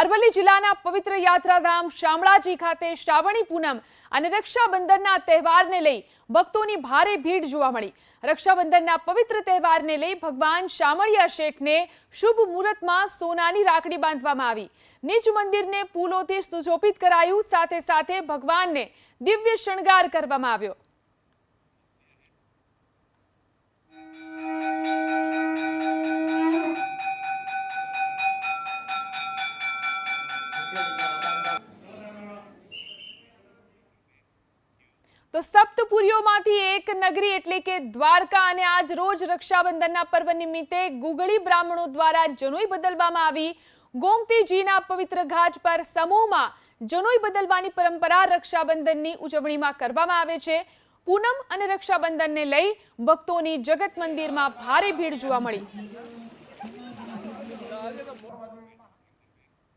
અરવલ્લી જિલ્લાના પવિત્ર યાત્રાધામ શામળાજી ખાતે શ્રાવણી પૂનમ અને રક્ષાબંધનના તહેવારને લઈ ભક્તોની ભારે ભીડ જોવા મળી. રક્ષાબંધનના પવિત્ર તહેવારને લઈ ભગવાન શામળિયા શેઠને શુભ મુહૂર્તમાં સોનાની રાખડી બાંધવામાં આવી. નીચ મંદિરને ફૂલોથી સુશોભિત કરાયું, સાથે સાથે ભગવાનને દિવ્ય શણગાર કરવામાં આવ્યો. તો સપ્તપુરીઓમાંથી એક નગરી એટલે કે દ્વારકા અને આજ રોજ રક્ષાબંધનના પર્વ નિમિત્તે ગુગળી બ્રાહ્મણો દ્વારા જનોઈ બદલવામાં આવી. ગોમતીજીના પવિત્ર ઘાટ પર સમૂહમાં જનોઈ બદલવાની પરંપરા રક્ષાબંધનની ઉજવણીમાં કરવામાં આવે છે. પૂનમ અને રક્ષાબંધનને લઈ ભક્તોની જગત મંદિરમાં ભારે ભીડ જોવા મળી.